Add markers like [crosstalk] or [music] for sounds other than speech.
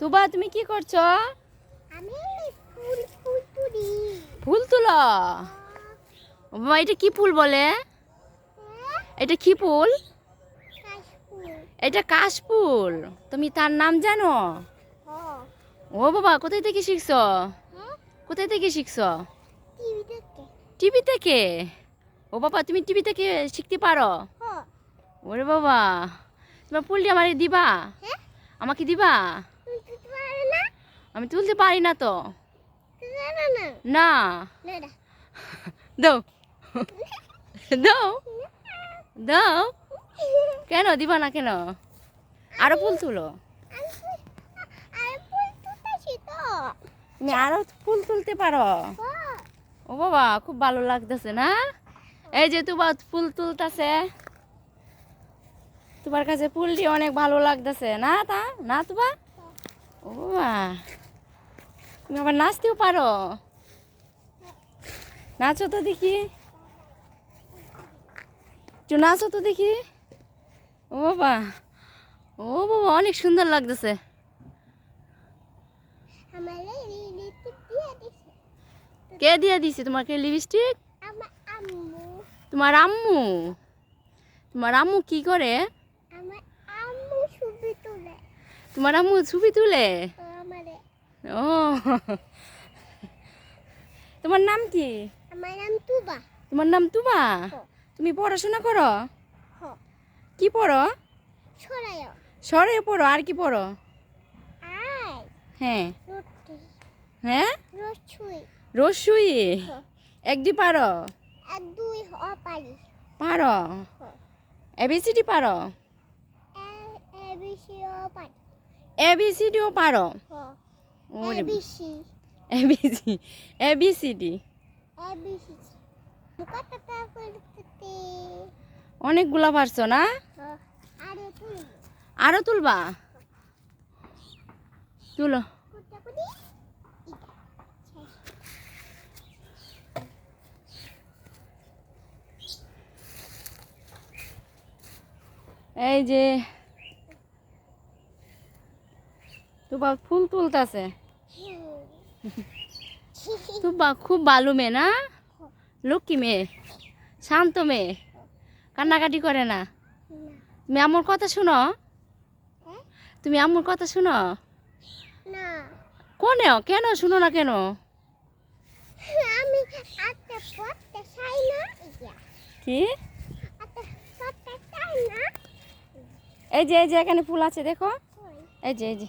তুবা তুমি কি করছ? আমি ফুল ফুল তুলি। ফুল তুলো? ও বাবা এটা কি ফুল বলে? এটা কি ফুল? এটা কাশ ফুল তুমি তার নাম জানো? ও বাবা কোথায় থেকে শিখছো? হ্যাঁ? কোথায় থেকে শিখছো? টিভি থেকে? ও বাবা তুমি টিভি থেকে শিখতে পারো? ওরে বাবা তোমার ফুলটি আমার দিবা? হ্যাঁ? আমাকে দিবা? আমি তুলতে পারি না তো। না দাও। দাও। দাও। কেন দিবা না কেন? আরও ফুল তুলো। তুমি আরও ফুল তুলতে পারো। ও। বাবা খুব ভালো লাগতেছে না? এই যে তোমার ফুল তুলতেছে। তোমার কাছে ফুলটি অনেক ভালো লাগতেছে। না তা? না তোমার ও বাবা। তুমি আবার নাচতেও পারো। নাচো তো দেখি। একটু নাচো তো দেখি। ও বাবা ও বাবা অনেক সুন্দর লাগতেছে। কে দিয়ে দিছে? তোমাকে লিপস্টিক তোমার আম্মু? তোমার আম্মু কি করে? আমার আম্মু ছবি তুলে। তোমার আম্মু ছবি তুলে? ও। তোমার নাম কি? আমার নাম তুবা। তোমার নাম তুবা? তুমি পড়াশোনা করো? কি পড়ো? সরে পড়ো আর কি পড়ো? হ্যাঁ। হ্যাঁ? রসুই এক দুই পারি। পারো? এবিসিডি পারো? এবিসিডিও পারো। এবিসি এবিসিডি অনেকগুলা পারছ না? আরে আরও তুলবা? তুলো। এই যে তুবা ফুল তুলতাছে। [laughs] তুবা খুব ভালো মেয়ে না? লক্ষ্মী মেয়ে শান্ত মেয়ে কান্নাকাটি করে না। তুমি আমার কথা শুনো? তুমি আমার কথা শুনো? না। কোনেও কেন? শুনো না কেন? কি? এই যে এই যে এখানে ফুল আছে দেখো। এই যে এই যে।